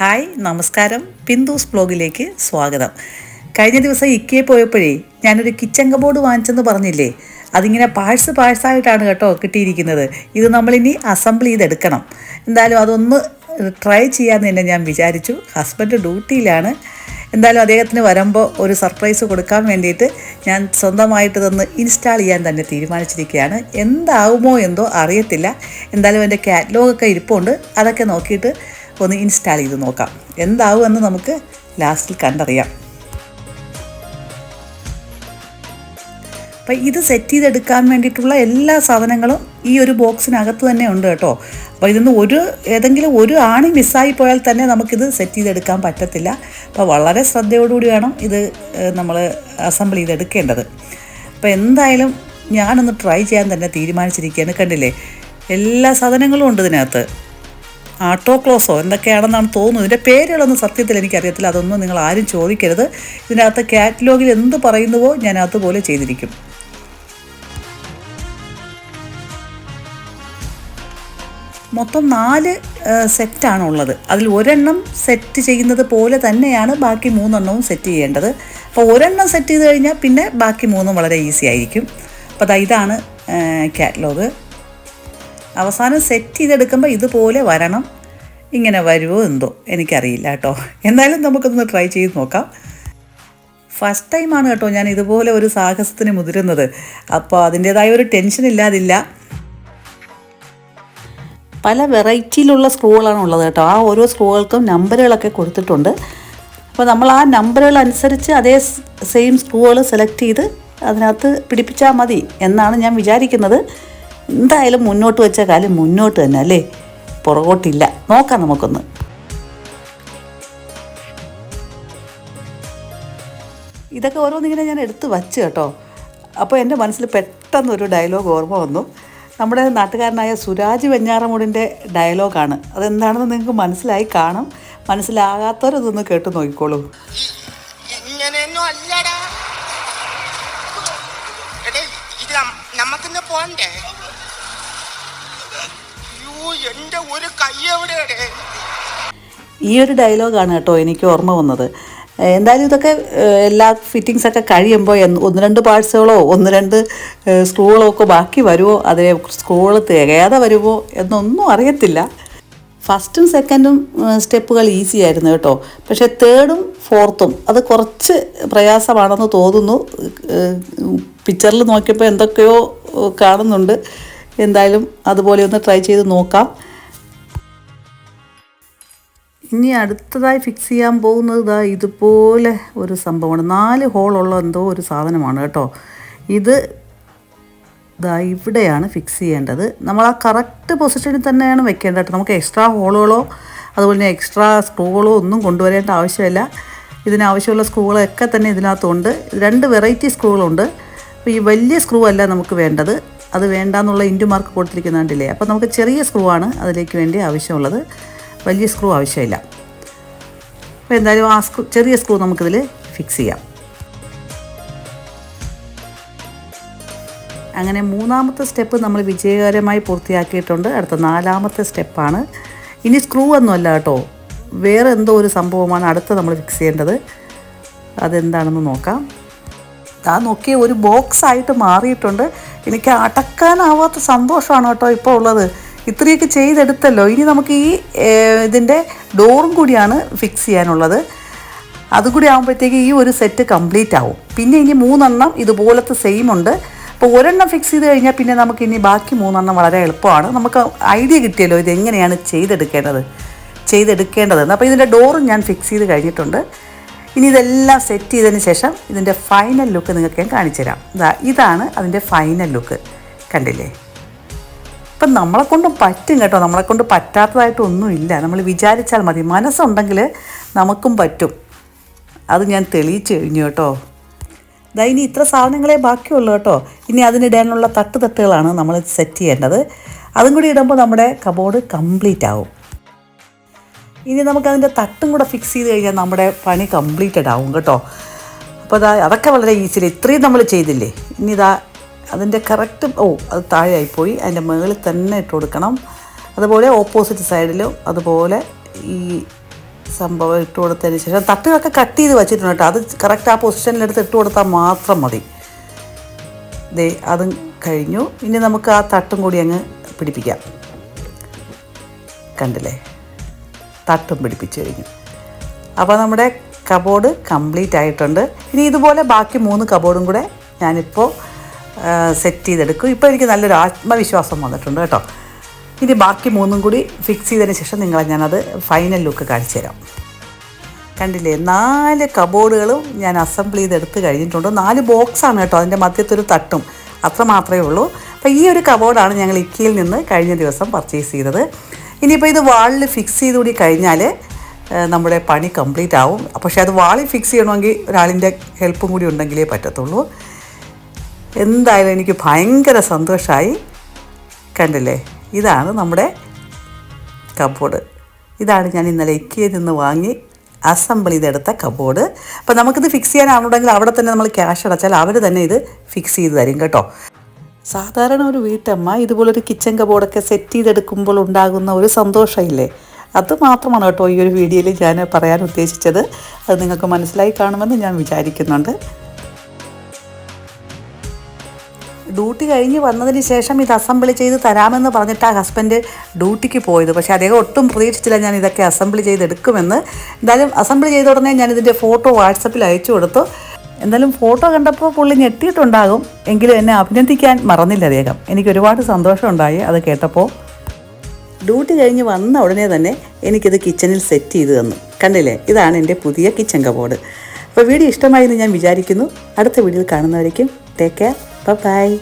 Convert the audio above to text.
Hi നമസ്കാരം. പിന്തൂസ് ബ്ലോഗിലേക്ക് സ്വാഗതം. കഴിഞ്ഞ ദിവസം ഇക്കയെ പോയപ്പോഴേ ഞാനൊരു കിച്ചൺ കബോർഡ് വാങ്ങിച്ചെന്ന് പറഞ്ഞില്ലേ? അതിങ്ങനെ പാഴ്സ് പാഴ്സായിട്ടാണ് കേട്ടോ കിട്ടിയിരിക്കുന്നത്. ഇത് നമ്മളിനി അസംബിൾ ചെയ്തെടുക്കണം. എന്തായാലും അതൊന്ന് ട്രൈ ചെയ്യാമെന്ന് തന്നെ ഞാൻ വിചാരിച്ചു. ഹസ്ബൻഡ് ഡ്യൂട്ടിയിലാണ്. എന്തായാലും അദ്ദേഹത്തിന് വരുമ്പോൾ ഒരു സർപ്രൈസ് കൊടുക്കാൻ വേണ്ടിയിട്ട് ഞാൻ സ്വന്തമായിട്ട് തന്ന് ഇൻസ്റ്റാൾ ചെയ്യാൻ തന്നെ തീരുമാനിച്ചിരിക്കുകയാണ്. എന്താവുമോ എന്തോ അറിയത്തില്ല. എന്തായാലും എന്റെ കാറ്റലോഗൊക്കെ ഇരിപ്പുണ്ട്. അതൊക്കെ നോക്കിയിട്ട് ഒന്ന് ഇൻസ്റ്റാൾ ചെയ്ത് നോക്കാം. എന്താവും എന്ന് നമുക്ക് ലാസ്റ്റിൽ കണ്ടറിയാം. അപ്പം ഇത് സെറ്റ് ചെയ്തെടുക്കാൻ വേണ്ടിയിട്ടുള്ള എല്ലാ സാധനങ്ങളും ഈ ഒരു ബോക്സിനകത്ത് തന്നെ ഉണ്ട് കേട്ടോ. അപ്പോൾ ഇതിന്ന് ഒരു ഏതെങ്കിലും ഒരു ആണി മിസ്സായി പോയാൽ തന്നെ നമുക്കിത് സെറ്റ് ചെയ്തെടുക്കാൻ പറ്റത്തില്ല. അപ്പോൾ വളരെ ശ്രദ്ധയോടുകൂടി വേണം ഇത് നമ്മൾ അസംബിൾ ചെയ്തെടുക്കേണ്ടത്. അപ്പോൾ എന്തായാലും ഞാനൊന്ന് ട്രൈ ചെയ്യാൻ തന്നെ തീരുമാനിച്ചിരിക്കുകയാണ് കണ്ടില്ലേ? എല്ലാ സാധനങ്ങളും ഉണ്ട് ഇതിനകത്ത്. ആട്ടോ ക്ലോസോ എന്തൊക്കെയാണെന്നാണ് തോന്നുന്നത്? ഇതിന്റെ പേരുകളൊന്നും സത്യത്തിൽ എനിക്കറിയത്തില്ല. അതൊന്നും നിങ്ങൾ ആരും ചോദിക്കരുത്. ഇതിനകത്ത് കാറ്റലോഗിൽ എന്ത് പറയുന്നുവോ ഞാൻ അതുപോലെ ചെയ്തിരിക്കും. മൊത്തം നാല് സെറ്റാണ് ഉള്ളത് അതിൽ ഒരെണ്ണം സെറ്റ് ചെയ്യുന്നത് പോലെ തന്നെയാണ് ബാക്കി മൂന്നെണ്ണവും സെറ്റ് ചെയ്യേണ്ടത്. അപ്പോൾ ഒരെണ്ണം സെറ്റ് ചെയ്ത് കഴിഞ്ഞാൽ പിന്നെ ബാക്കി മൂന്നും വളരെ ഈസി ആയിരിക്കും. അപ്പോൾ അതാ ഇതാണ് കാറ്റലോഗ്. അവസാനം സെറ്റ് ചെയ്തെടുക്കുമ്പോൾ ഇതുപോലെ വരണം. ഇങ്ങനെ വരുമോ എന്തോ എനിക്കറിയില്ല കേട്ടോ. എന്തായാലും നമുക്കൊന്ന് ട്രൈ ചെയ്ത് നോക്കാം. ഫസ്റ്റ് ടൈമാണ് കേട്ടോ ഞാൻ ഇതുപോലെ ഒരു സാഹസത്തിന് മുതിരുന്നത്. അപ്പോൾ അതിന്റേതായ ഒരു ടെൻഷൻ ഇല്ലാതില്ല. പല വെറൈറ്റിയിലുള്ള സ്ക്രൂകളാണ് ഉള്ളത് കേട്ടോ. ആ ഓരോ സ്ക്രൂകൾക്കും നമ്പറുകളൊക്കെ കൊടുത്തിട്ടുണ്ട്. അപ്പോൾ നമ്മൾ ആ നമ്പറുകൾ അനുസരിച്ച് അതേ സെയിം സ്ക്രൂകൾ സെലക്ട് ചെയ്ത് അതിനകത്ത് പിടിപ്പിച്ചാൽ മതി എന്നാണ് ഞാൻ വിചാരിക്കുന്നത്. എന്തായാലും മുന്നോട്ട് വെച്ച കാലം മുന്നോട്ട് തന്നെ അല്ലേ? പുറകോട്ടില്ല. നോക്കാം നമുക്കൊന്ന്. ഇതൊക്കെ ഓരോന്നിങ്ങനെ ഞാൻ എടുത്ത് വച്ച് കേട്ടോ. അപ്പോൾ എന്റെ മനസ്സിൽ പെട്ടെന്ന് ഒരു ഡയലോഗ് ഓർമ്മ വന്നു. നമ്മുടെ നാട്ടുകാരനായ സുരാജ് വെഞ്ഞാറമൂടിന്റെ ഡയലോഗാണ്. അതെന്താണെന്ന് നിങ്ങൾക്ക് മനസ്സിലായി കാണും. മനസ്സിലാകാത്തവരതൊന്ന് കേട്ട് നോക്കിക്കോളൂ. നമുക്കിന്ന് പോണ്ടേ? ഈ ഒരു ഡയലോഗാണ് കേട്ടോ എനിക്ക് ഓർമ്മ വന്നത്. എന്തായാലും ഇതൊക്കെ എല്ലാ ഫിറ്റിങ്സ് ഒക്കെ കഴിയുമ്പോൾ ഒന്ന് രണ്ട് പാഴ്സുകളോ ഒന്ന് രണ്ട് സ്ക്രൂകളോ ഒക്കെ ബാക്കി വരുമോ അതേ സ്ക്രൂകൾ തികയാതെ വരുമോ എന്നൊന്നും അറിയത്തില്ല. ഫസ്റ്റും സെക്കൻഡും സ്റ്റെപ്പുകൾ ഈസി ആയിരുന്നു കേട്ടോ. പക്ഷേ തേർഡും ഫോർത്തും അത് കുറച്ച് പ്രയാസമാണെന്ന് തോന്നുന്നു. പിക്ചറിൽ നോക്കിയപ്പോൾ എന്തൊക്കെയോ കാണുന്നുണ്ട്. എന്തായാലും അതുപോലെ ഒന്ന് ട്രൈ ചെയ്ത് നോക്കാം. ഇനി അടുത്തതായി ഫിക്സ് ചെയ്യാൻ പോകുന്നത് ഇതാ ഇതുപോലെ ഒരു സംഭവമാണ്. നാല് ഹോളുള്ള എന്തോ ഒരു സാധനമാണ് കേട്ടോ. ഇത് ഇതാ ഇവിടെയാണ് ഫിക്സ് ചെയ്യേണ്ടത്. നമ്മൾ ആ കറക്റ്റ് പൊസിഷനിൽ തന്നെയാണ് വെക്കേണ്ടത് കേട്ടോ. നമുക്ക് എക്സ്ട്രാ ഹോളുകളോ അതുപോലെ തന്നെ എക്സ്ട്രാ സ്ക്രൂകളോ ഒന്നും കൊണ്ടുവരേണ്ട ആവശ്യമില്ല. ഇതിനാവശ്യമുള്ള സ്ക്രൂകളൊക്കെ തന്നെ ഇതിനകത്തുണ്ട്. രണ്ട് വെറൈറ്റി സ്ക്രൂകളുണ്ട് അപ്പോൾ ഈ വലിയ സ്ക്രൂ അല്ല നമുക്ക് വേണ്ടത്. അത് വേണ്ടാന്നുള്ള ഇന്റു മാർക്ക് കൊടുത്തിരിക്കുന്ന കണ്ടില്ലേ? അപ്പോൾ നമുക്ക് ചെറിയ സ്ക്രൂ ആണ് അതിലേക്ക് വേണ്ടി ആവശ്യമുള്ളത്. വലിയ സ്ക്രൂ ആവശ്യമില്ല. അപ്പോൾ എന്തായാലും ആ സ്ക്രൂ ചെറിയ സ്ക്രൂ നമുക്കിതിൽ ഫിക്സ് ചെയ്യാം. അങ്ങനെ മൂന്നാമത്തെ സ്റ്റെപ്പ് നമ്മൾ വിജയകരമായി പൂർത്തിയാക്കിയിട്ടുണ്ട്. അടുത്ത നാലാമത്തെ സ്റ്റെപ്പാണ് ഇനി സ്ക്രൂ ഒന്നുമല്ല കേട്ടോ. വേറെ എന്തോ ഒരു സംഭവമാണ് അടുത്ത നമ്മൾ ഫിക്സ് ചെയ്യേണ്ടത്. അതെന്താണെന്ന് നോക്കാം. നോക്കിയ ഒരു ബോക്സ് ആയിട്ട് മാറിയിട്ടുണ്ട്. എനിക്ക് അടക്കാനാവാത്ത സന്തോഷമാണ് കേട്ടോ ഇപ്പോൾ ഉള്ളത്. ഇത്രയൊക്കെ ചെയ്തെടുത്തല്ലോ. ഇനി നമുക്ക് ഈ ഇതിന്റെ ഡോറും കൂടിയാണ് ഫിക്സ് ചെയ്യാനുള്ളത്. അതുകൂടി ആകുമ്പോഴത്തേക്ക് ഈ ഒരു സെറ്റ് കംപ്ലീറ്റ് ആവും. പിന്നെ ഇനി മൂന്നെണ്ണം ഇതുപോലത്തെ സെയിം ഉണ്ട്. അപ്പോൾ ഒരെണ്ണം ഫിക്സ് ചെയ്ത് കഴിഞ്ഞാൽ പിന്നെ നമുക്ക് ഇനി ബാക്കി മൂന്നെണ്ണം വളരെ എളുപ്പമാണ്. നമുക്ക് ഐഡിയ കിട്ടിയല്ലോ ഇത് എങ്ങനെയാണ് ചെയ്തെടുക്കേണ്ടത്. ചെയ്തെടുക്കേണ്ടതെന്ന്. അപ്പോൾ ഇതിന്റെ ഡോറും ഞാൻ ഫിക്സ് ചെയ്ത് കഴിഞ്ഞിട്ടുണ്ട്. ഇനി ഇതെല്ലാം സെറ്റ് ചെയ്തതിന് ശേഷം ഇതിന്റെ ഫൈനൽ ലുക്ക് നിങ്ങൾക്ക് ഞാൻ കാണിച്ചു തരാം. ഇതാ ഇതാണ് അതിന്റെ ഫൈനൽ ലുക്ക് കണ്ടില്ലേ? ഇപ്പം നമ്മളെ കൊണ്ടും പറ്റും കേട്ടോ. നമ്മളെ കൊണ്ട് പറ്റാത്തതായിട്ടൊന്നുമില്ല നമ്മൾ വിചാരിച്ചാൽ മതി. മനസ്സുണ്ടെങ്കിൽ നമുക്കും പറ്റും. അത് ഞാൻ തെളിയിച്ചു കഴിഞ്ഞു കേട്ടോ. ഇതാ ഇനി ഇത്ര സാധനങ്ങളെ ബാക്കിയുള്ളൂ കേട്ടോ. ഇനി അതിനിടാനുള്ള തട്ട് തട്ടുകളാണ് നമ്മൾ സെറ്റ് ചെയ്യേണ്ടത്. അതും കൂടി ഇടുമ്പോൾ നമ്മുടെ കബോർഡ് കംപ്ലീറ്റ് ആവും. ഇനി നമുക്കതിന്റെ തട്ടും കൂടെ ഫിക്സ് ചെയ്ത് കഴിഞ്ഞാൽ നമ്മുടെ പണി കംപ്ലീറ്റഡ് ആവും കേട്ടോ. അപ്പോൾ അതാ അതൊക്കെ വളരെ ഈസിയിൽ ഇത്രയും നമ്മൾ ചെയ്തില്ലേ? ഇനി ഇതാ അതിന്റെ കറക്റ്റ് ഓ അത് താഴെയായിപ്പോയി. അതിന്റെ മുകളിൽ തന്നെ ഇട്ട് കൊടുക്കണം. അതുപോലെ ഓപ്പോസിറ്റ് സൈഡിലും അതുപോലെ ഈ സംഭവം ഇട്ട് കൊടുത്തതിന് ശേഷം തട്ടുകളൊക്കെ കട്ട് ചെയ്ത് വെച്ചിട്ടുണ്ട് കേട്ടോ. അത് കറക്റ്റ് ആ പൊസിഷനിലെടുത്ത് ഇട്ട് കൊടുത്താൽ മാത്രം മതി. ദേ അതും കഴിഞ്ഞു. ഇനി നമുക്ക് ആ തട്ടും കൂടി അങ്ങ് പിടിപ്പിക്കാം. കണ്ടില്ലേ? തട്ടും പിടിപ്പിച്ച് കഴിഞ്ഞു അപ്പോൾ നമ്മുടെ കബോർഡ് കംപ്ലീറ്റ് ആയിട്ടുണ്ട്. ഇനി ഇതുപോലെ ബാക്കി മൂന്ന് കബോർഡും കൂടെ ഞാനിപ്പോൾ സെറ്റ് ചെയ്തെടുക്കും. ഇപ്പോൾ എനിക്ക് നല്ലൊരു ആത്മവിശ്വാസം വന്നിട്ടുണ്ട് കേട്ടോ. ഇനി ബാക്കി മൂന്നും കൂടി ഫിക്സ് ചെയ്തതിന് ശേഷം നിങ്ങളെ ഞാനത് ഫൈനൽ ലുക്ക് കാണിച്ചു തരാം. കണ്ടില്ലേ നാല് കബോർഡുകളും ഞാൻ അസംബിൾ ചെയ്തെടുത്ത് കഴിഞ്ഞിട്ടുണ്ട്. നാല് ബോക്സാണ് കേട്ടോ അതിന്റെ മധ്യത്തൊരു തട്ടും. അത്ര മാത്രമേ ഉള്ളൂ. അപ്പോൾ ഈ ഒരു കബോർഡാണ് ഞങ്ങൾ ഇക്കിയിൽ നിന്ന് കഴിഞ്ഞ ദിവസം പർച്ചേസ് ചെയ്തത്. ഇനിയിപ്പോൾ ഇത് വാളിൽ ഫിക്സ് ചെയ്ത് കൂടി കഴിഞ്ഞാൽ നമ്മുടെ പണി കംപ്ലീറ്റ് ആവും. പക്ഷേ അത് വാളിൽ ഫിക്സ് ചെയ്യണമെങ്കിൽ ഒരാളിന്റെ ഹെൽപ്പും കൂടി ഉണ്ടെങ്കിലേ പറ്റത്തുള്ളൂ. എന്തായാലും എനിക്ക് ഭയങ്കര സന്തോഷമായി കണ്ടില്ലേ? ഇതാണ് നമ്മുടെ കബോർഡ് ഇതാണ് ഞാൻ ഇന്നലെ ഇക്കയിൽ നിന്ന് വാങ്ങി അസംബിൾ ചെയ്തെടുത്ത കബോർഡ് അപ്പോൾ നമുക്കിത് ഫിക്സ് ചെയ്യാനാണെന്നുണ്ടെങ്കിൽ അവിടെ തന്നെ നമ്മൾ ക്യാഷ് അടച്ചാൽ അവർ തന്നെ ഇത് ഫിക്സ് ചെയ്ത് തരും കേട്ടോ. സാധാരണ ഒരു വീട്ടമ്മ ഇതുപോലൊരു കിച്ചൺ കബോർഡൊക്കെ സെറ്റ് ചെയ്തെടുക്കുമ്പോൾ ഉണ്ടാകുന്ന ഒരു സന്തോഷമില്ലേ? അത് മാത്രമാണ് കേട്ടോ ഈ ഒരു വീഡിയോയിൽ ഞാൻ പറയാൻ ഉദ്ദേശിച്ചത്. അത് നിങ്ങൾക്ക് മനസ്സിലായി കാണുമെന്ന് ഞാൻ വിചാരിക്കുന്നുണ്ട്. ഡ്യൂട്ടി കഴിഞ്ഞ് വന്നതിന് ശേഷം ഇത് അസംബിൾ ചെയ്ത് തരാമെന്ന് പറഞ്ഞിട്ട് ആ ഹസ്ബൻഡ് ഡ്യൂട്ടിക്ക് പോയത്. പക്ഷേ അദ്ദേഹം ഒട്ടും പ്രതീക്ഷിച്ചില്ല ഞാൻ ഇതൊക്കെ അസംബിൾ ചെയ്തെടുക്കുമെന്ന്. എന്തായാലും അസംബിൾ ചെയ്ത ഉടനെ ഞാൻ ഇതിന്റെ ഫോട്ടോ വാട്സപ്പിൽ അയച്ചു കൊടുത്തു. എന്തായാലും ഫോട്ടോ കണ്ടപ്പോൾ പുള്ളി ഞെട്ടിയിട്ടുണ്ടാകും. എങ്കിലും എന്നെ അഭിനന്ദിക്കാൻ മറന്നില്ല അദ്ദേഹം എനിക്ക് ഒരുപാട് സന്തോഷമുണ്ടായി അത് കേട്ടപ്പോൾ. ഡ്യൂട്ടി കഴിഞ്ഞ് വന്ന ഉടനെ തന്നെ എനിക്കിത് കിച്ചണിൽ സെറ്റ് ചെയ്ത് തന്നു. കണ്ടില്ലേ? ഇതാണ് എന്റെ പുതിയ കിച്ചൺ കബോർഡ്. അപ്പോൾ വീഡിയോ ഇഷ്ടമായി എന്ന് ഞാൻ വിചാരിക്കുന്നു. അടുത്ത വീഡിയോയിൽ കാണുന്നവരേക്കും ടേക്ക് കെയർ ബൈ